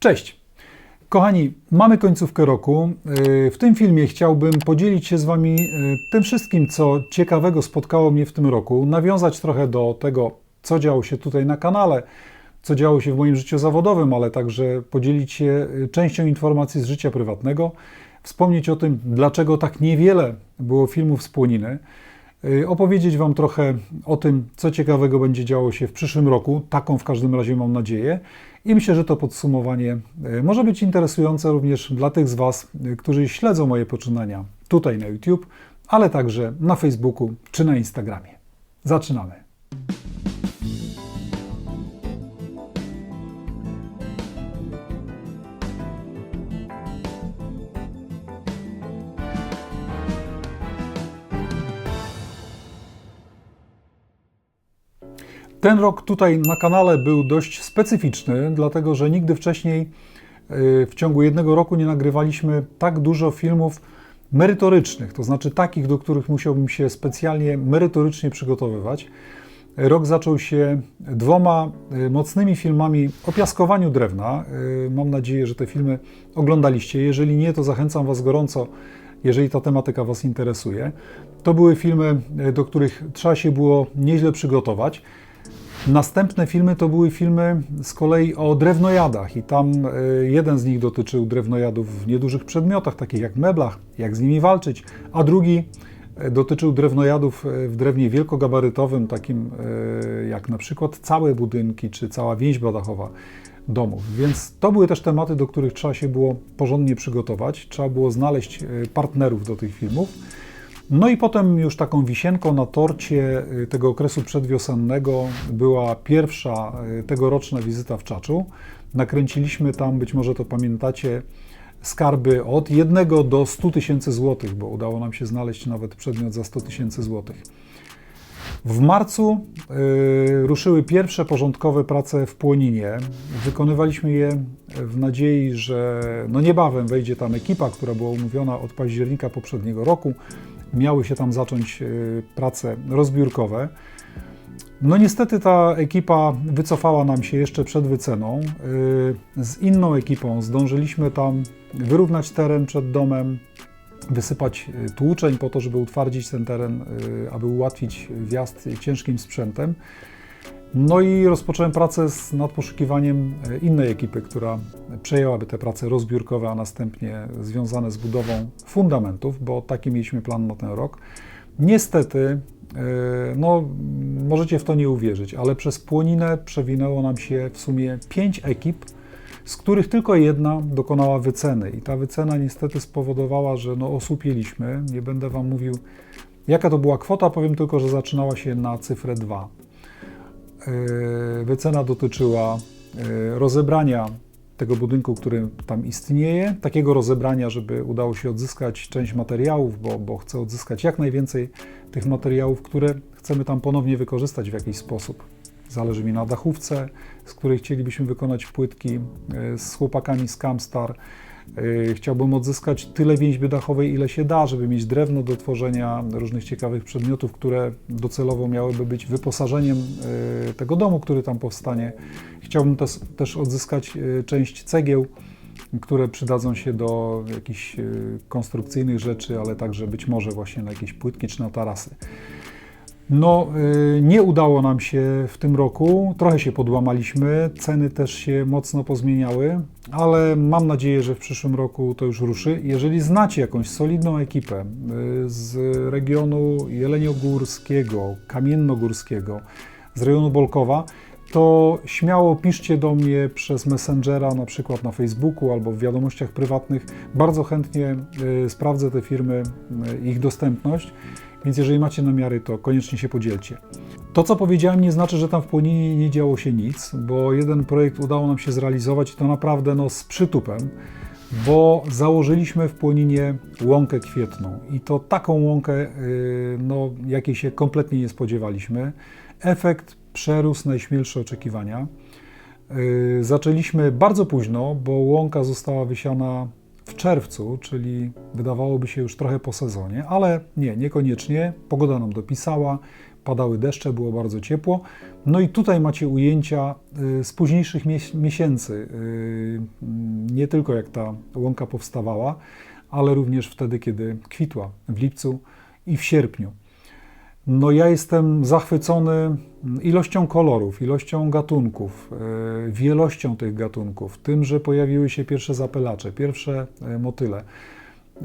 Cześć! Kochani, mamy końcówkę roku. Yy, W tym filmie chciałbym podzielić się z Wami yy, tym wszystkim, co ciekawego spotkało mnie w tym roku, nawiązać trochę do tego, co działo się tutaj na kanale, co działo się w moim życiu zawodowym, ale także podzielić się yy, częścią informacji z życia prywatnego, wspomnieć o tym, dlaczego tak niewiele było filmów z Płoniny, opowiedzieć Wam trochę o tym, co ciekawego będzie działo się w przyszłym roku, taką w każdym razie mam nadzieję. I myślę, że to podsumowanie e, może być interesujące również dla tych z Was, e, którzy śledzą moje poczynania tutaj na YouTube, ale także na Facebooku czy na Instagramie. Zaczynamy. Ten rok tutaj na kanale był dość specyficzny, dlatego że nigdy wcześniej y, w ciągu jednego roku nie nagrywaliśmy tak dużo filmów merytorycznych, to znaczy takich, do których musiałbym się specjalnie merytorycznie przygotowywać. Rok zaczął się dwoma y, mocnymi filmami o piaskowaniu drewna. Y, Mam nadzieję, że te filmy oglądaliście. Jeżeli nie, to zachęcam Was gorąco, jeżeli ta tematyka Was interesuje. To były filmy, do których trzeba się było nieźle przygotować. Następne filmy to były filmy z kolei o drewnojadach i tam e, jeden z nich dotyczył drewnojadów w niedużych przedmiotach, takich jak meblach, jak z nimi walczyć, a drugi e, dotyczył drewnojadów e, w drewnie wielkogabarytowym, takim jak na przykład całe budynki czy cała więźba dachowa domów. Więc to były też tematy, do których trzeba się było porządnie przygotować, trzeba było znaleźć partnerów do tych filmów. No i potem już taką wisienką na torcie y, tego okresu przedwiosennego była pierwsza y, tegoroczna wizyta w Czaczu. Nakręciliśmy tam, być może to pamiętacie, skarby od 1 do 100 tysięcy złotych, bo udało nam się znaleźć nawet przedmiot za 100 tysięcy złotych. W marcu y, ruszyły pierwsze porządkowe prace w Płoninie. Wykonywaliśmy je w nadziei, że no niebawem wejdzie tam ekipa, która była umówiona od października poprzedniego roku. Miały się tam zacząć y, prace rozbiórkowe. No niestety ta ekipa wycofała nam się jeszcze przed wyceną. Y, z inną ekipą zdążyliśmy tam wyrównać teren przed domem, wysypać y, tłuczeń po to, żeby utwardzić ten teren, aby ułatwić wjazd ciężkim sprzętem. No i rozpocząłem pracę nad poszukiwaniem y, innej ekipy, która przejęłaby te prace rozbiórkowe, a następnie związane z budową fundamentów, bo taki mieliśmy plan na ten rok. Niestety, no możecie w to nie uwierzyć, ale przez płoninę przewinęło nam się w sumie pięć ekip, z których tylko jedna dokonała wyceny. I ta wycena niestety spowodowała, że no osłupieliśmy. Nie będę Wam mówił, jaka to była kwota, powiem tylko, że zaczynała się na cyfrę 2. Wycena dotyczyła yy, rozebrania tego budynku, który tam istnieje, takiego rozebrania, żeby udało się odzyskać część materiałów, bo, bo chcę odzyskać jak najwięcej tych materiałów, które chcemy tam ponownie wykorzystać w jakiś sposób. Zależy mi na dachówce, z której chcielibyśmy wykonać płytki e, z chłopakami z Camstar. E, Chciałbym odzyskać tyle więźby dachowej, ile się da, żeby mieć drewno do tworzenia różnych ciekawych przedmiotów, które docelowo miałyby być wyposażeniem e, tego domu, który tam powstanie. Chciałbym też, też odzyskać część cegieł, które przydadzą się do jakichś konstrukcyjnych rzeczy, ale także być może właśnie na jakieś płytki czy na tarasy. No, y, nie udało nam się w tym roku, trochę się podłamaliśmy, ceny też się mocno pozmieniały, ale mam nadzieję, że w przyszłym roku to już ruszy. Jeżeli znacie jakąś solidną ekipę y, z regionu Jeleniogórskiego, Kamiennogórskiego, z rejonu Bolkowa, to śmiało piszcie do mnie przez Messengera, na przykład na Facebooku albo w wiadomościach prywatnych. Bardzo chętnie y, sprawdzę te firmy, ich dostępność. Więc jeżeli macie namiary, to koniecznie się podzielcie. To, co powiedziałem, nie znaczy, że tam w Płoninie nie działo się nic, bo jeden projekt udało nam się zrealizować i to naprawdę no, z przytupem, bo założyliśmy w Płoninie łąkę kwietną i to taką łąkę, yy, no, jakiej się kompletnie nie spodziewaliśmy. Efekt przerósł najśmielsze oczekiwania. Yy, zaczęliśmy bardzo późno, bo łąka została wysiana w czerwcu, czyli wydawałoby się już trochę po sezonie, ale nie, niekoniecznie. Pogoda nam dopisała, padały deszcze, było bardzo ciepło. No i tutaj macie ujęcia y, z późniejszych mies- miesięcy, y, nie tylko jak ta łąka powstawała, ale również wtedy, kiedy kwitła w lipcu i w sierpniu. No ja jestem zachwycony ilością kolorów, ilością gatunków, e, wielością tych gatunków, tym, że pojawiły się pierwsze zapylacze, pierwsze e, motyle. E,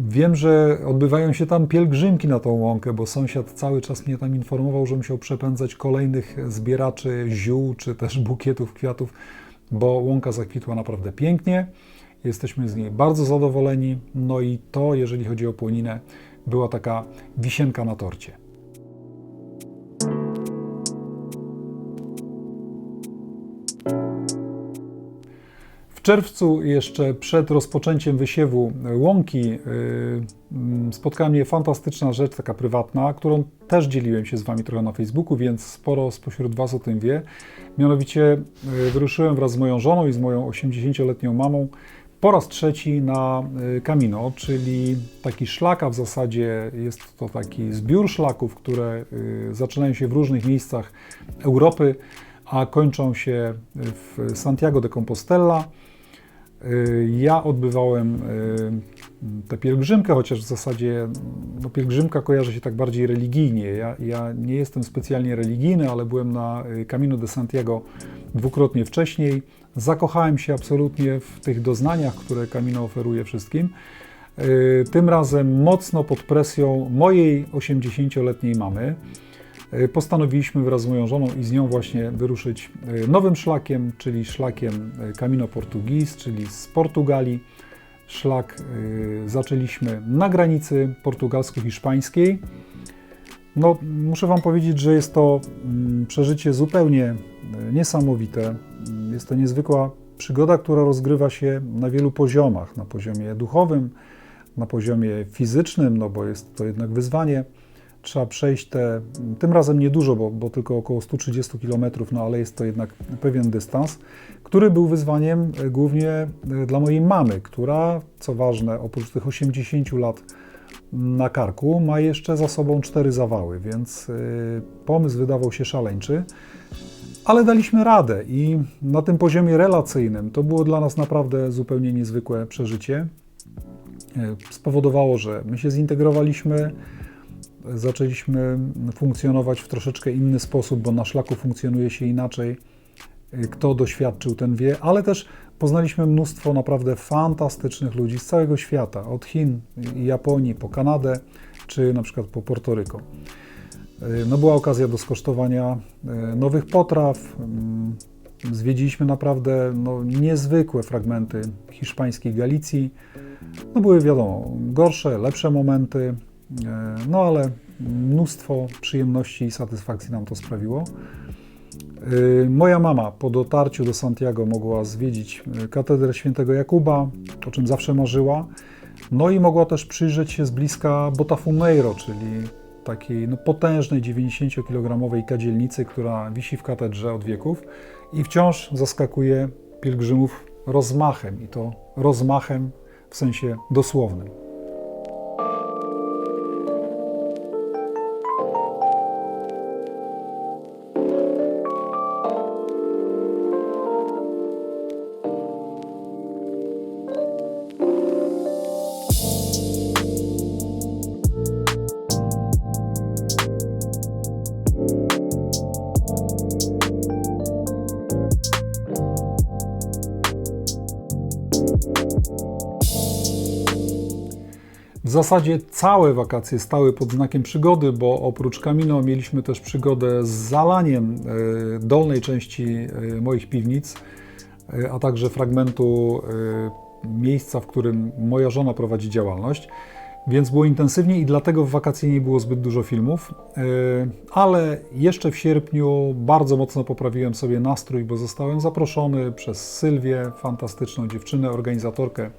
Wiem, że odbywają się tam pielgrzymki na tą łąkę, bo sąsiad cały czas mnie tam informował, że musiał przepędzać kolejnych zbieraczy ziół czy też bukietów kwiatów, bo łąka zakwitła naprawdę pięknie. Jesteśmy z niej bardzo zadowoleni. No i to, jeżeli chodzi o płoninę, była taka wisienka na torcie. W czerwcu, jeszcze przed rozpoczęciem wysiewu łąki, yy, mm, spotkała mnie fantastyczna rzecz, taka prywatna, którą też dzieliłem się z Wami trochę na Facebooku, więc sporo spośród Was o tym wie. Mianowicie yy, wyruszyłem wraz z moją żoną i z moją 80-letnią mamą po raz trzeci na y, Camino, czyli taki szlak, a w zasadzie jest to taki zbiór szlaków, które y, zaczynają się w różnych miejscach Europy, a kończą się w Santiago de Compostela. Y, Ja odbywałem tę pielgrzymkę, chociaż w zasadzie no, pielgrzymka kojarzy się tak bardziej religijnie. Ja, ja nie jestem specjalnie religijny, ale byłem na Camino de Santiago dwukrotnie wcześniej. Zakochałem się absolutnie w tych doznaniach, które Camino oferuje wszystkim. Y, Tym razem mocno pod presją mojej 80-letniej mamy y, postanowiliśmy wraz z moją żoną i z nią właśnie wyruszyć y, nowym szlakiem, czyli szlakiem Camino Portugis, czyli z Portugalii. Szlak zaczęliśmy na granicy portugalsko-hiszpańskiej. No, muszę Wam powiedzieć, że jest to mm, przeżycie zupełnie e, niesamowite. Jest to niezwykła przygoda, która rozgrywa się na wielu poziomach. Na poziomie duchowym, na poziomie fizycznym, no bo jest to jednak wyzwanie. Trzeba przejść te, tym razem niedużo, bo, bo tylko około 130 km, no ale jest to jednak pewien dystans, który był wyzwaniem e, głównie e, dla mojej mamy, która, co ważne, oprócz tych 80 lat na karku ma jeszcze za sobą cztery zawały, więc y, pomysł wydawał się szaleńczy, ale daliśmy radę i na tym poziomie relacyjnym to było dla nas naprawdę zupełnie niezwykłe przeżycie. Spowodowało, że my się zintegrowaliśmy, zaczęliśmy funkcjonować w troszeczkę inny sposób, bo na szlaku funkcjonuje się inaczej. Y, Kto doświadczył, ten wie, ale też poznaliśmy mnóstwo naprawdę fantastycznych ludzi z całego świata, od Chin i Japonii po Kanadę, czy na przykład po Portoryko. Y, No była okazja do skosztowania y, nowych potraw. mm, Zwiedziliśmy naprawdę no, niezwykłe fragmenty hiszpańskiej Galicji. No były wiadomo, gorsze, lepsze momenty, no ale mnóstwo przyjemności i satysfakcji nam to sprawiło. Y, Moja mama po dotarciu do Santiago mogła zwiedzić y, katedrę świętego Jakuba, o czym zawsze marzyła. No i mogła też przyjrzeć się z bliska Botafumeiro, czyli takiej no, potężnej 90-kilogramowej kadzielnicy, która wisi w katedrze od wieków i wciąż zaskakuje pielgrzymów rozmachem i to rozmachem w sensie dosłownym. Zasadzie całe wakacje stały pod znakiem przygody, bo oprócz Camino mieliśmy też przygodę z zalaniem e, dolnej części e, moich piwnic, e, a także fragmentu miejsca, w którym moja żona prowadzi działalność. Więc było intensywnie i dlatego w wakacje nie było zbyt dużo filmów, ale jeszcze w sierpniu bardzo mocno poprawiłem sobie nastrój, bo zostałem zaproszony przez Sylwię, fantastyczną dziewczynę, organizatorkę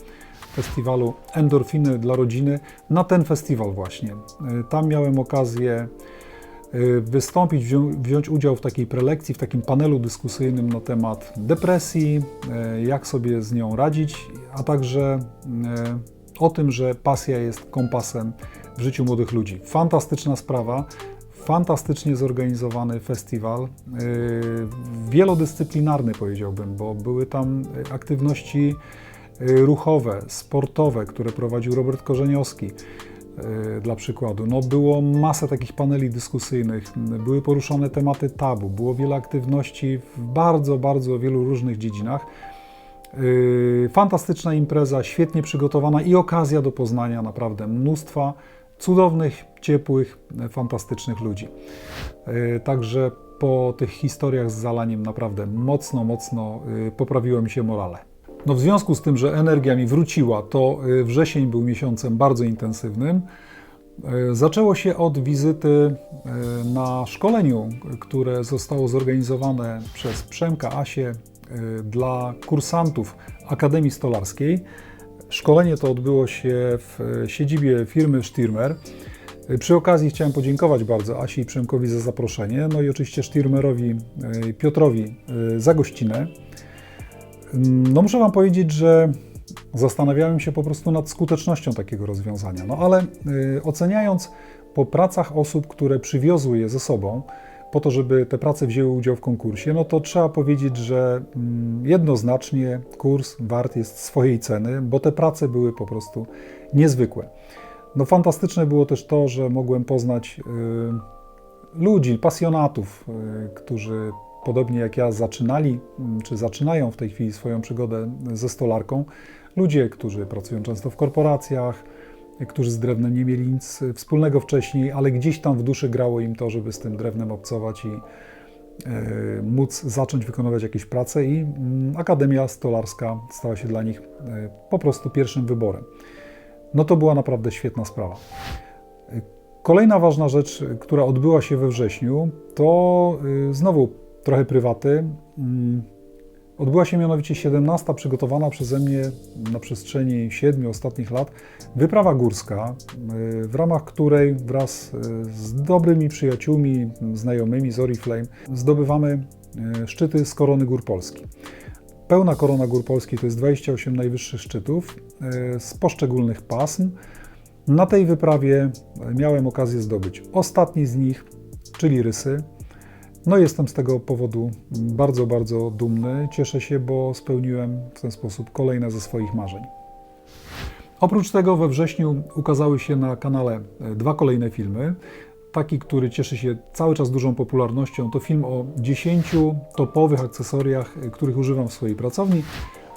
festiwalu Endorfiny dla rodziny na ten festiwal właśnie. Y, Tam miałem okazję y, wystąpić, wzią- wziąć udział w takiej prelekcji, w takim panelu dyskusyjnym na temat depresji, y, jak sobie z nią radzić, a także o tym, że pasja jest kompasem w życiu młodych ludzi. Fantastyczna sprawa. fantastycznie zorganizowany festiwal, wielodyscyplinarny powiedziałbym, bo były tam aktywności ruchowe, sportowe, które prowadził Robert Korzeniowski y, dla przykładu. No, było masę takich paneli dyskusyjnych, były poruszane tematy tabu, było wiele aktywności w bardzo, bardzo wielu różnych dziedzinach. Yy, Fantastyczna impreza, świetnie przygotowana i okazja do poznania naprawdę mnóstwa cudownych, ciepłych, fantastycznych ludzi. Także po tych historiach z zalaniem naprawdę mocno, mocno poprawiło mi się morale. No w związku z tym, że energia mi wróciła, to yy, wrzesień był miesiącem bardzo intensywnym. Yy, Zaczęło się od wizyty yy, na szkoleniu, które zostało zorganizowane przez Przemka Asię dla kursantów Akademii Stolarskiej. Szkolenie to odbyło się w siedzibie firmy Stürmer. Yy, Przy okazji chciałem podziękować bardzo Asi i Przemkowi za zaproszenie, no i oczywiście Stürmerowi yy, Piotrowi za gościnę. No muszę Wam powiedzieć, że zastanawiałem się po prostu nad skutecznością takiego rozwiązania. No ale y, oceniając po pracach osób, które przywiozły je ze sobą, po to, żeby te prace wzięły udział w konkursie, no to trzeba powiedzieć, że mm, jednoznacznie kurs wart jest swojej ceny, bo te prace były po prostu niezwykłe. No fantastyczne było też to, że mogłem poznać y, ludzi, pasjonatów, y, którzy podobnie jak ja zaczynali, mm, czy zaczynają w tej chwili swoją przygodę ze stolarką. Ludzie, którzy pracują często w korporacjach, którzy z drewnem nie mieli nic wspólnego wcześniej, ale gdzieś tam w duszy grało im to, żeby z tym drewnem obcować i e, móc zacząć wykonywać jakieś prace i mm, Akademia Stolarska stała się dla nich e, po prostu pierwszym wyborem. No to była naprawdę świetna sprawa. E, Kolejna ważna rzecz, która odbyła się we wrześniu, to y, znowu trochę prywaty. Mm, Odbyła się mianowicie 17. przygotowana przeze mnie na przestrzeni 7 ostatnich lat wyprawa górska, y, w ramach której wraz y, z dobrymi przyjaciółmi, znajomymi z Oriflame zdobywamy y, szczyty z korony gór Polski. Pełna korona gór Polski to jest 28 najwyższych szczytów z poszczególnych pasm. Na tej wyprawie miałem okazję zdobyć ostatni z nich, czyli Rysy. No jestem z tego powodu bardzo, bardzo dumny. Cieszę się, bo spełniłem w ten sposób kolejne ze swoich marzeń. Oprócz tego we wrześniu ukazały się na kanale e, dwa kolejne filmy. Taki, który cieszy się cały czas dużą popularnością, to film o 10 topowych akcesoriach, e, których używam w swojej pracowni.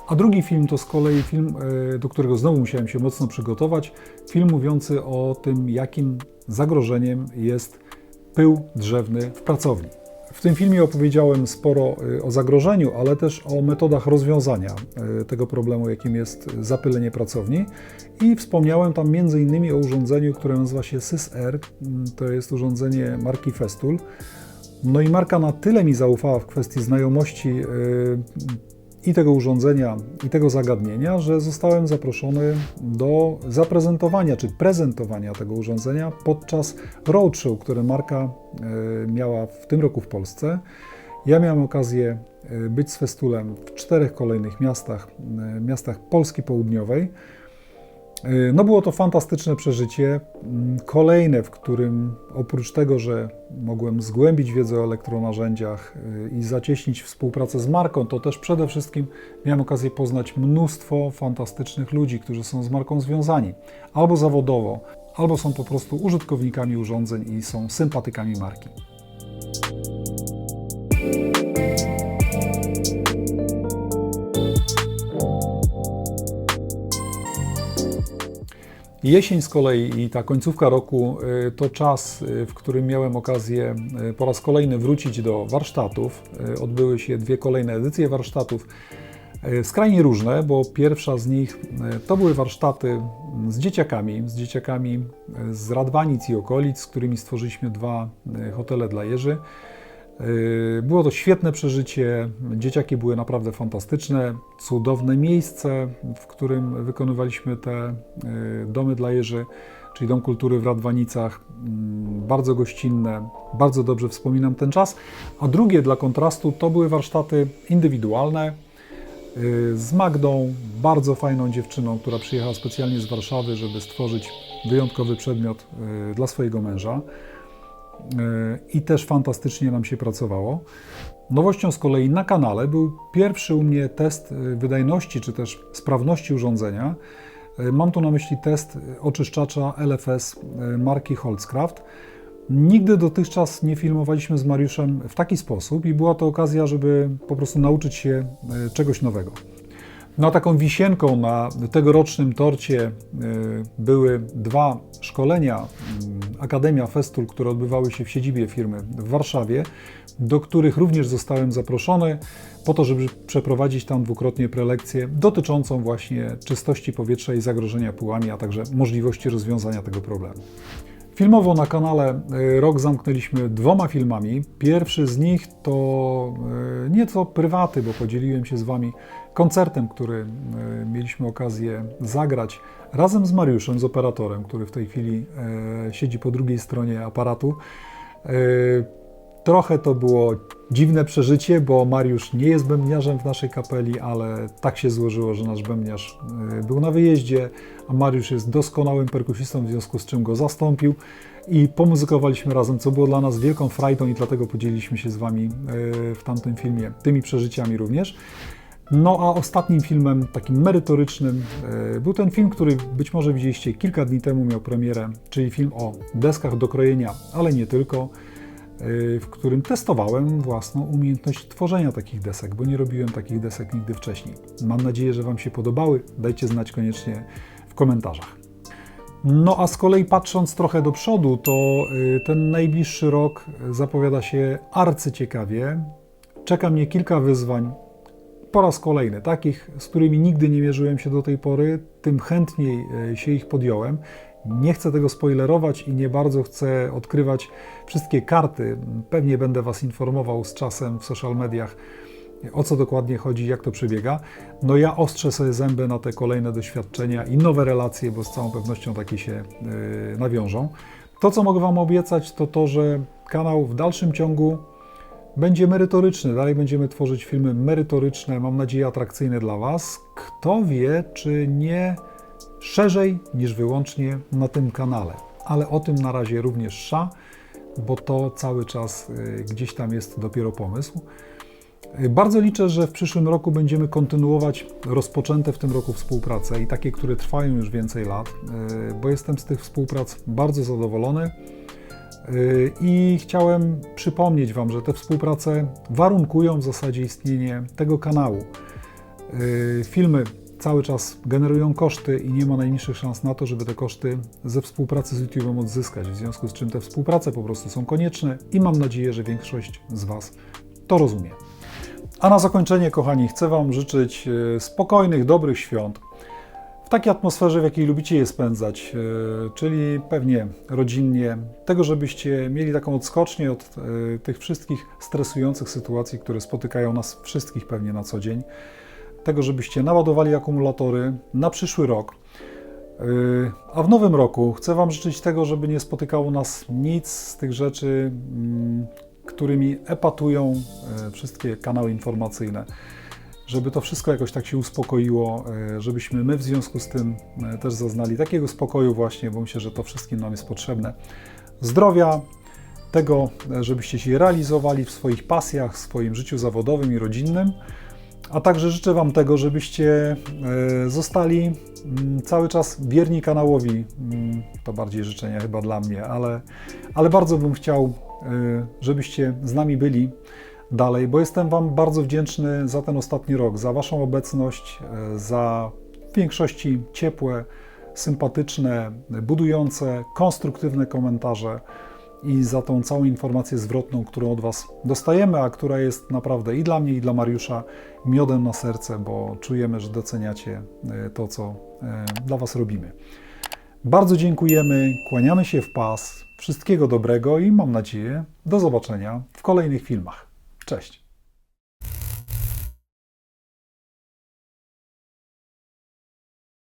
A drugi film to z kolei film, e, do którego znowu musiałem się mocno przygotować. Film mówiący o tym, jakim zagrożeniem jest pył drzewny w pracowni. W tym filmie opowiedziałem sporo y, o zagrożeniu, ale też o metodach rozwiązania y, tego problemu, jakim jest zapylenie pracowni. I wspomniałem tam m.in. o urządzeniu, które nazywa się SysR. Mm, To jest urządzenie marki Festool. No i marka na tyle mi zaufała w kwestii znajomości y, i tego urządzenia, i tego zagadnienia, że zostałem zaproszony do zaprezentowania czy prezentowania tego urządzenia podczas roadshow, które marka e, miała w tym roku w Polsce. Ja miałem okazję e, być z Festulem w czterech kolejnych miastach, e, miastach Polski Południowej. E, No było to fantastyczne przeżycie, mm, kolejne, w którym oprócz tego, że mogłem zgłębić wiedzę o elektronarzędziach e, i zacieśnić współpracę z marką, to też przede wszystkim miałem okazję poznać mnóstwo fantastycznych ludzi, którzy są z marką związani albo zawodowo, albo są po prostu użytkownikami urządzeń i są sympatykami marki. Jesień z kolei i ta końcówka roku y, to czas, y, w którym miałem okazję y, po raz kolejny wrócić do warsztatów. Odbyły się dwie kolejne edycje warsztatów, skrajnie różne, bo pierwsza z nich to były warsztaty z dzieciakami, z dzieciakami z Radwanic i okolic, z którymi stworzyliśmy dwa hotele dla jeży. Yy, Było to świetne przeżycie. Dzieciaki były naprawdę fantastyczne. Cudowne miejsce, w którym wykonywaliśmy te yy, domy dla jeży, czyli Dom Kultury w Radwanicach. Mm, Bardzo gościnne, bardzo dobrze wspominam ten czas. A drugie dla kontrastu to były warsztaty indywidualne yy, z Magdą, bardzo fajną dziewczyną, która przyjechała specjalnie z Warszawy, żeby stworzyć wyjątkowy przedmiot dla swojego męża. I też fantastycznie nam się pracowało. Nowością z kolei na kanale był pierwszy u mnie test e, wydajności czy też sprawności urządzenia. E, Mam tu na myśli test oczyszczacza LFS e, marki Holzkraft. Nigdy dotychczas nie filmowaliśmy z Mariuszem w taki sposób i była to okazja, żeby po prostu nauczyć się e, czegoś nowego. No, taką wisienką na tegorocznym torcie e, były dwa szkolenia mm, Akademia Festul, które odbywały się w siedzibie firmy w Warszawie, do których również zostałem zaproszony po to, żeby przeprowadzić tam dwukrotnie prelekcję dotyczącą właśnie czystości powietrza i zagrożenia pyłami, a także możliwości rozwiązania tego problemu. Filmowo na kanale y, rok zamknęliśmy dwoma filmami. Pierwszy z nich to y, nieco prywaty, bo podzieliłem się z Wami koncertem, który y, mieliśmy okazję zagrać razem z Mariuszem, z operatorem, który w tej chwili siedzi po drugiej stronie aparatu. Trochę to było dziwne przeżycie, bo Mariusz nie jest bębniarzem w naszej kapeli, ale tak się złożyło, że nasz bębniarz y, był na wyjeździe, a Mariusz jest doskonałym perkusistą, w związku z czym go zastąpił i pomuzykowaliśmy razem, co było dla nas wielką frajdą i dlatego podzieliliśmy się z Wami w tamtym filmie tymi przeżyciami również. No a ostatnim filmem, takim merytorycznym, y, był ten film, który być może widzieliście kilka dni temu, miał premierę, czyli film o deskach do krojenia, ale nie tylko w którym testowałem własną umiejętność tworzenia takich desek, bo nie robiłem takich desek nigdy wcześniej. Mam nadzieję, że Wam się podobały. Dajcie znać koniecznie w komentarzach. No a z kolei patrząc trochę do przodu, to y, ten najbliższy rok zapowiada się arcyciekawie. Czeka mnie kilka wyzwań, po raz kolejny, takich, z którymi nigdy nie mierzyłem się do tej pory, tym chętniej y, się ich podjąłem. Nie chcę tego spoilerować i nie bardzo chcę odkrywać wszystkie karty. Pewnie będę Was informował z czasem w social mediach, o co dokładnie chodzi, jak to przebiega. No ja ostrzę sobie zęby na te kolejne doświadczenia i nowe relacje, bo z całą pewnością takie się yy, nawiążą. To, co mogę Wam obiecać, to to, że kanał w dalszym ciągu będzie merytoryczny. Dalej będziemy tworzyć filmy merytoryczne, mam nadzieję atrakcyjne dla Was. Kto wie, czy nie szerzej niż wyłącznie na tym kanale. Ale o tym na razie również sza, bo to cały czas y, gdzieś tam jest dopiero pomysł. Y, bardzo liczę, że w przyszłym roku będziemy kontynuować rozpoczęte w tym roku współprace i takie, które trwają już więcej lat, y, bo jestem z tych współprac bardzo zadowolony. I chciałem przypomnieć Wam, że te współprace warunkują w zasadzie istnienie tego kanału. Filmy cały czas generują koszty i nie ma najmniejszych szans na to, żeby te koszty ze współpracy z YouTube'em odzyskać. W związku z czym te współprace po prostu są konieczne i mam nadzieję, że większość z Was to rozumie. A na zakończenie, kochani, chcę Wam życzyć e, spokojnych, dobrych świąt. W takiej atmosferze, w jakiej lubicie je spędzać, e, czyli pewnie rodzinnie, tego, żebyście mieli taką odskocznię od e, tych wszystkich stresujących sytuacji, które spotykają nas wszystkich pewnie na co dzień tego, żebyście naładowali akumulatory na przyszły rok. Yy, a w nowym roku chcę Wam życzyć tego, żeby nie spotykało nas nic z tych rzeczy, mm, którymi epatują wszystkie kanały informacyjne. Żeby to wszystko jakoś tak się uspokoiło, yy, żebyśmy my w związku z tym też zaznali takiego spokoju właśnie, bo myślę, że to wszystkim nam jest potrzebne. Zdrowia, tego, żebyście się realizowali w swoich pasjach, w swoim życiu zawodowym i rodzinnym. A także życzę Wam tego, żebyście e, zostali mm, cały czas wierni kanałowi. Mm, to bardziej życzenia chyba dla mnie, ale, ale bardzo bym chciał, e, żebyście z nami byli dalej, bo jestem Wam bardzo wdzięczny za ten ostatni rok, za Waszą obecność, e, za w większości ciepłe, sympatyczne, budujące, konstruktywne komentarze i za tą całą informację zwrotną, którą od Was dostajemy, a która jest naprawdę i dla mnie, i dla Mariusza miodem na serce, bo czujemy, że doceniacie e, to, co e, dla Was robimy. Bardzo dziękujemy, kłaniamy się w pas. Wszystkiego dobrego i mam nadzieję do zobaczenia w kolejnych filmach. Cześć!